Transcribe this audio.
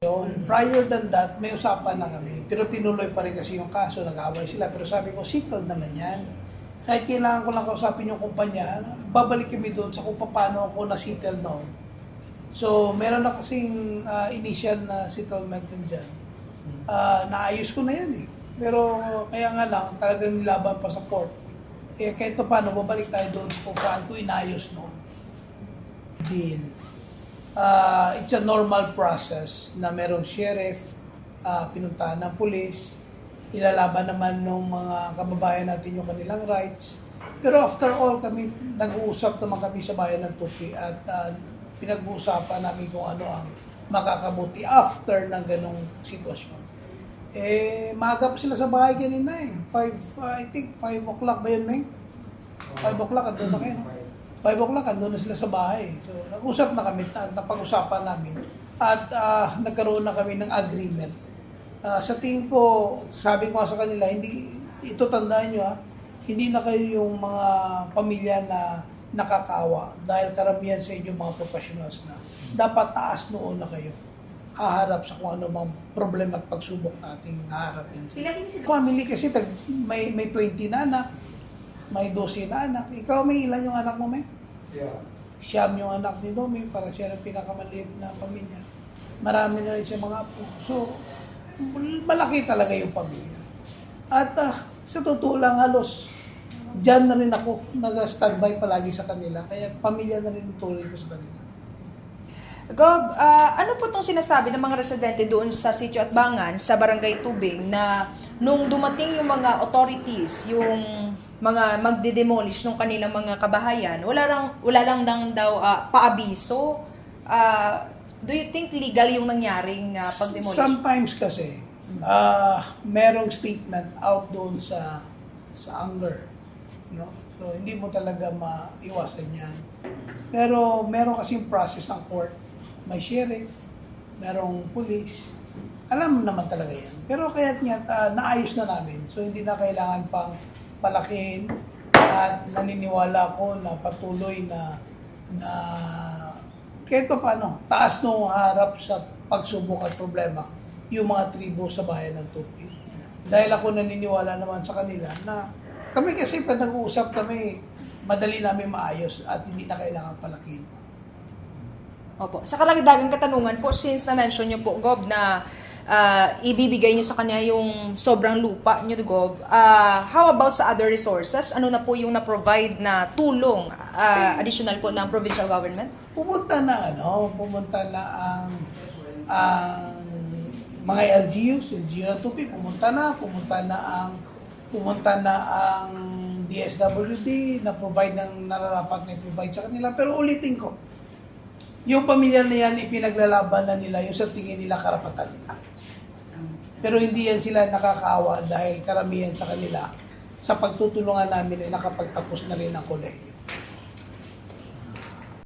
Yun. Prior than that, may usapan na kami. Pero tinuloy pa rin kasi yung kaso, nag-away sila. Pero sabi ko, settled naman yan. Kahit kailangan ko lang kausapin yung kumpanya, babalik kami doon sa kung paano ako na-settle noon. So, meron na kasing ah, initial na settlement din dyan. Ah, naayos ko na yan eh. Pero kaya nga lang, talagang nilaban pa sa court. Eh, kahit pa paano, babalik tayo doon sa kung saan ko inayos noon. Deal uh, it's a normal process na merong sheriff, uh, pinuntahan ng pulis, ilalaban naman ng mga kababayan natin yung kanilang rights. Pero after all, kami, nag-uusap naman kami sa bayan ng Tupi at uh, pinag-uusapan namin kung ano ang makakabuti after ng ganong sitwasyon. Eh, maaga pa sila sa bahay kanina eh. Five, uh, I think 5 o'clock ba yun, Meng? 5 o'clock, andun na kayo? 5 o'clock, andun na sila sa bahay. So, nag-usap na kami, at napag-usapan namin. At ah, nagkaroon na kami ng agreement. Ah, sa tingin ko, sabi ko sa kanila, hindi, ito tandaan nyo ha, hindi na kayo yung mga pamilya na nakakaawa dahil karamihan sa inyo mga professionals na dapat taas noon na kayo haharap sa kung ano mang problema at pagsubok nating haharapin. Family kasi tag, may, may 20 na anak, may 12 na anak. Ikaw may ilan yung anak mo, may? Yeah. Siyam yung anak ni Domi, para siya ang pinakamaliit na pamilya. Marami na rin siya mga apo. So, malaki talaga yung pamilya. At ah, sa totoo lang halos, dyan na rin ako nag-standby palagi sa kanila. Kaya pamilya na rin yung tuloy ko sa kanila. Gob, ah, ano po itong sinasabi ng mga residente doon sa Sitio at Bangan, sa Barangay Tubing, na nung dumating yung mga authorities, yung mga magde-demolish ng kanilang mga kabahayan, wala lang, wala lang dang daw ah, paabiso. Ah, do you think legal yung nangyaring ah, pag-demolish? Sometimes kasi, ah merong statement out doon sa sa anger. No? So, hindi mo talaga maiwasan yan. Pero meron kasing process ang court. May sheriff, merong police. Alam naman talaga yan. Pero kaya't nga, ah, naayos na namin. So, hindi na kailangan pang palakihin at naniniwala ko na patuloy na na kahit pa paano, taas nung harap sa pagsubok at problema yung mga tribo sa bayan ng Tupi. Dahil ako naniniwala naman sa kanila na kami kasi pag nag-uusap kami, madali namin maayos at hindi na kailangan palakihin pa. Opo. Sa karagdagang katanungan po, since na-mention niyo po, Gob, na ah, ibibigay niyo sa kanya yung sobrang lupa niyo, Gob, ah, how about sa other resources? Ano na po yung na-provide na tulong ah, additional po ng provincial government? Pumunta na ano, pumunta na ang ang mga LGUs, LGU ng Tupi, pumunta na, pumunta na ang pumunta na ang DSWD na provide ng nararapat na provide sa kanila. Pero ulitin ko, yung pamilya na yan, ipinaglalaban na nila yung sa tingin nila karapatan nila. Pero hindi yan sila nakakaawa dahil karamihan sa kanila sa pagtutulungan namin ay nakapagtapos na rin ang kolehiyo.